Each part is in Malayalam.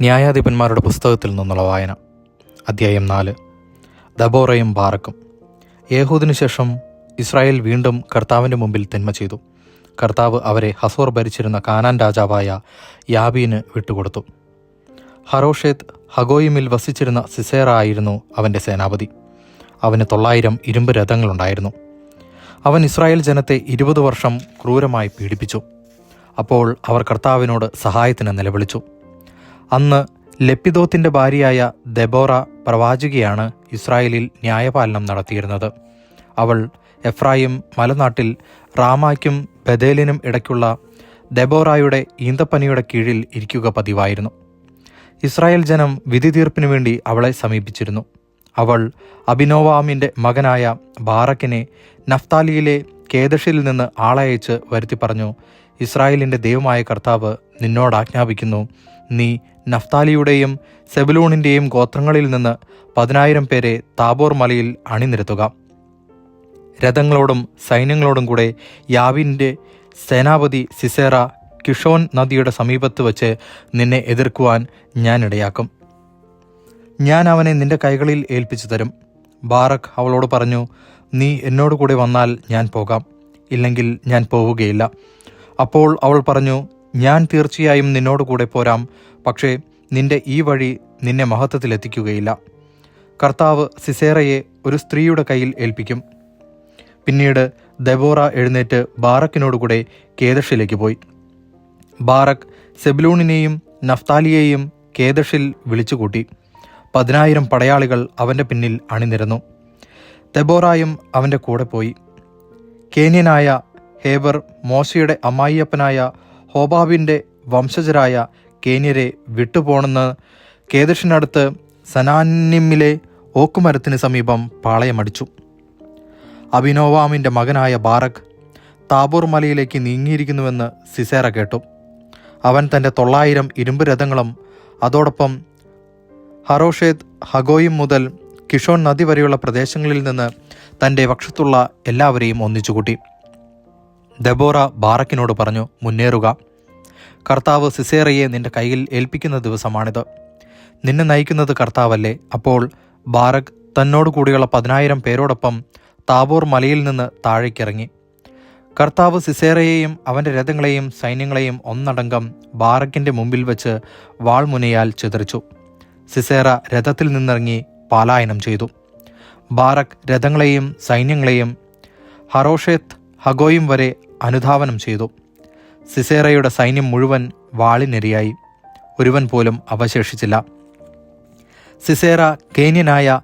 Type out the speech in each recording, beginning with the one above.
ന്യായാധിപന്മാരുടെ പുസ്തകത്തിൽ നിന്നുള്ള വായന. അധ്യായം നാല്. ദബോറയും ബാറക്കും. യേഹൂദിനു ശേഷം ഇസ്രായേൽ വീണ്ടും കർത്താവിന്റെ മുമ്പിൽ തിന്മ ചെയ്തു. കർത്താവ് അവരെ ഹസോർ ഭരിച്ചിരുന്ന കാനാൻ രാജാവായ യാബീന് വിട്ടുകൊടുത്തു. ഹറോഷേത്ത് ഹഗോയിമിൽ വസിച്ചിരുന്ന സിസേറ ആയിരുന്നു അവന്റെ സേനാപതി. അവന് തൊള്ളായിരം ഇരുമ്പ് രഥങ്ങളുണ്ടായിരുന്നു. അവൻ ഇസ്രായേൽ ജനത്തെ ഇരുപത് വർഷം ക്രൂരമായി പീഡിപ്പിച്ചു. അപ്പോൾ അവർ കർത്താവിനോട് സഹായത്തിന് നിലവിളിച്ചു. അന്ന് ലെപ്പിദോത്തിന്റെ ഭാര്യയായ ദെബോറ പ്രവാചികയാണ് ഇസ്രായേലിൽ ന്യായപാലനം നടത്തിയിരുന്നത്. അവൾ എഫ്രായിം മലനാട്ടിൽ റാമായ്ക്കും ബദേലിനും ഇടയ്ക്കുള്ള ദെബോറായുടെ ഈന്തപ്പനിയുടെ കീഴിൽ ഇരിക്കുക പതിവായിരുന്നു. ഇസ്രായേൽ ജനം വിധി തീർപ്പിനു വേണ്ടി അവളെ സമീപിച്ചിരുന്നു. അവൾ അഭിനോവാമിന്റെ മകനായ ബാറക്കിനെ നഫ്താലിയിലെ കേദഷിൽ നിന്ന് ആളയച്ച് വരുത്തി പറഞ്ഞു ഇസ്രായേലിന്റെ ദൈവമായ കർത്താവ് നിന്നോട് ആജ്ഞാപിക്കുന്നു നീ നഫ്താലിയുടെയും സെബലൂണിന്റെയും ഗോത്രങ്ങളിൽ നിന്ന് പതിനായിരം പേരെ താബോർ മലയിൽ അണിനിരത്തുക. രഥങ്ങളോടും സൈന്യങ്ങളോടും കൂടെ യാവിന്റെ സേനാപതി സിസേറ കിഷോൻ നദിയുടെ സമീപത്ത് വച്ച് നിന്നെ എതിർക്കുവാൻ ഞാൻ ഇടയാക്കും. ഞാൻ അവനെ നിന്റെ കൈകളിൽ ഏൽപ്പിച്ചു തരും. ബാറക് അവളോട് പറഞ്ഞു നീ എന്നോട് കൂടെ വന്നാൽ ഞാൻ പോകാം. ഇല്ലെങ്കിൽ ഞാൻ പോവുകയില്ല. അപ്പോൾ അവൾ പറഞ്ഞു ഞാൻ തീർച്ചയായും നിന്നോട് കൂടെ പോരാം പക്ഷേ നിന്റെ ഈ വഴി നിന്നെ മഹത്വത്തിലെത്തിക്കുകയില്ല കർത്താവ് സിസേറയെ ഒരു സ്ത്രീയുടെ കയ്യിൽ ഏൽപ്പിക്കും. പിന്നീട് ദബോറ എഴുന്നേറ്റ് ബാറക്കിനോടുകൂടെ കേദഷിലേക്ക് പോയി. ബാറക് സെബ്ലൂണിനെയും നഫ്താലിയെയും കേദഷിൽ വിളിച്ചുകൂട്ടി. പതിനായിരം പടയാളികൾ അവന്റെ പിന്നിൽ അണിനിരന്നു. ദബോറായും അവന്റെ കൂടെ പോയി. കേന്യനായ ഹേബർ മോശയുടെ അമ്മായിയപ്പനായ ഹോബാബിന്റെ വംശജരായ കേന്യരെ വിട്ടുപോണെന്ന് കേദൃഷിനടുത്ത് സനാനിമിലെ ഓക്കുമരത്തിന് സമീപം പാളയമടിച്ചു. അഭിനോവാമിന്റെ മകനായ ബാറക് താബൂർ മലയിലേക്ക് നീങ്ങിയിരിക്കുന്നുവെന്ന് സിസേറ കേട്ടു. അവൻ തന്റെ തൊള്ളായിരം ഇരുമ്പ് രഥങ്ങളും അതോടൊപ്പം ഹറോഷേദ് ഹഗോയിം മുതൽ കിഷോൺ നദി വരെയുള്ള പ്രദേശങ്ങളിൽ നിന്ന് തന്റെ പക്ഷത്തുള്ള എല്ലാവരെയും ഒന്നിച്ചുകൂട്ടി. ദബോറ ബാറക്കിനോട് പറഞ്ഞു മുന്നേറുക. കർത്താവ് സിസേറയെ നിന്റെ കയ്യിൽ ഏൽപ്പിക്കുന്ന ദിവസമാണിത്. നിന്നെ നയിക്കുന്നത് കർത്താവല്ലേ? അപ്പോൾ ബാറക് തന്നോട് കൂടിയുള്ള പതിനായിരം പേരോടൊപ്പം താബോർ മലയിൽ നിന്ന് താഴേക്കിറങ്ങി. കർത്താവ് സിസേറയെയും അവന്റെ രഥങ്ങളെയും സൈന്യങ്ങളെയും ഒന്നടങ്കം ബാറക്കിന്റെ മുമ്പിൽ വെച്ച് വാൾമുനയാൽ ചിതറിച്ചു. സിസേറ രഥത്തിൽ നിന്നിറങ്ങി പാലായനം ചെയ്തു. ബാറക് രഥങ്ങളെയും സൈന്യങ്ങളെയും ഹറോഷേത്ത് ഹഗോയും വരെ അനുധാവനം ചെയ്തു. സിസേറയുടെ സൈന്യം മുഴുവൻ വാളിനിരയായി. ഒരുവൻ പോലും അവശേഷിച്ചില്ല. സിസേറ കേന്യനായ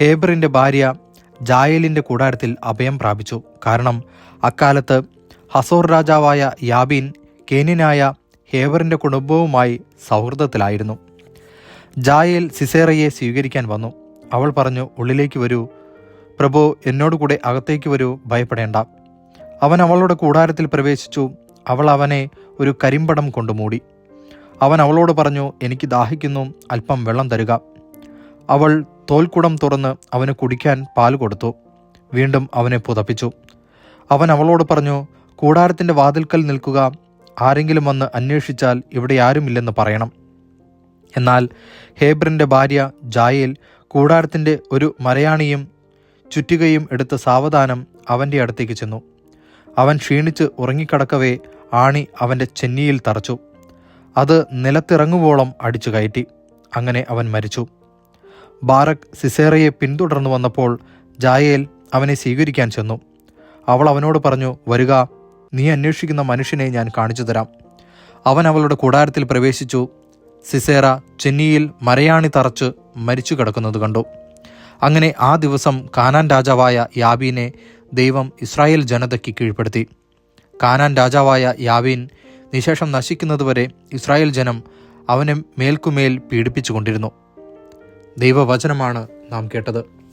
ഹേബറിന്റെ ഭാര്യ ജായലിന്റെ കൂടാരത്തിൽ അഭയം പ്രാപിച്ചു. കാരണം അക്കാലത്ത് ഹസോർ രാജാവായ യാബീൻ കേന്യനായ ഹേബറിന്റെ കുടുംബവുമായി സൗഹൃദത്തിലായിരുന്നു. ജായൽ സിസേറയെ സ്വീകരിക്കാൻ വന്നു. അവൾ പറഞ്ഞു ഉള്ളിലേക്ക് വരൂ. പ്രഭു എന്നോടുകൂടെ അകത്തേക്ക് വരൂ. ഭയപ്പെടേണ്ട. അവൻ അവളുടെ കൂടാരത്തിൽ പ്രവേശിച്ചു. അവൾ അവനെ ഒരു കരിമ്പടം കൊണ്ട് മൂടി. അവൻ അവളോട് പറഞ്ഞു എനിക്ക് ദാഹിക്കുന്നു അല്പം വെള്ളം തരുക. അവൾ തോൽക്കുടം തുറന്ന് അവന് കുടിക്കാൻ പാൽ കൊടുത്തു. വീണ്ടും അവനെ പുതപ്പിച്ചു. അവൻ അവളോട് പറഞ്ഞു കൂടാരത്തിന്റെ വാതിൽക്കൽ നിൽക്കുക. ആരെങ്കിലും വന്ന് അന്വേഷിച്ചാൽ ഇവിടെ ആരുമില്ലെന്ന് പറയണം. എന്നാൽ ഹേബ്രന്റെ ഭാര്യ ജായേൽ കൂടാരത്തിന്റെ ഒരു മരയാണിയും ചുറ്റുകയും എടുത്ത് സാവധാനം അവന്റെ അടുത്തേക്ക് ചെന്നു. അവൻ ക്ഷീണിച്ച് ഉറങ്ങിക്കിടക്കവേ ആണി അവന്റെ ചെന്നിയിൽ തറച്ചു. അത് നിലത്തിറങ്ങുവോളം അടിച്ചു കയറ്റി. അങ്ങനെ അവൻ മരിച്ചു. ബാറക് സിസേറയെ പിന്തുടർന്നു വന്നപ്പോൾ ജായേൽ അവനെ സ്വീകരിക്കാൻ ചെന്നു. അവൾ അവനോട് പറഞ്ഞു വരിക നീ അന്വേഷിക്കുന്ന മനുഷ്യനെ ഞാൻ കാണിച്ചു തരാം. അവൻ അവളുടെ കൂടാരത്തിൽ പ്രവേശിച്ചു. സിസേറ ചെന്നിയിൽ മരയാണി തറച്ച് മരിച്ചു കിടക്കുന്നത് കണ്ടു. അങ്ങനെ ആ ദിവസം കാനാൻ രാജാവായ യാബീനെ ദൈവം ഇസ്രായേൽ ജനതയ്ക്ക് കീഴ്പ്പെടുത്തി. കാനാൻ രാജാവായ യാവീൻ നിശേഷം നശിക്കുന്നതുവരെ ഇസ്രായേൽ ജനം അവനെ മേൽക്കുമേൽ പീഡിപ്പിച്ചുകൊണ്ടിരുന്നു. ദൈവവചനമാണ് നാം കേട്ടത്.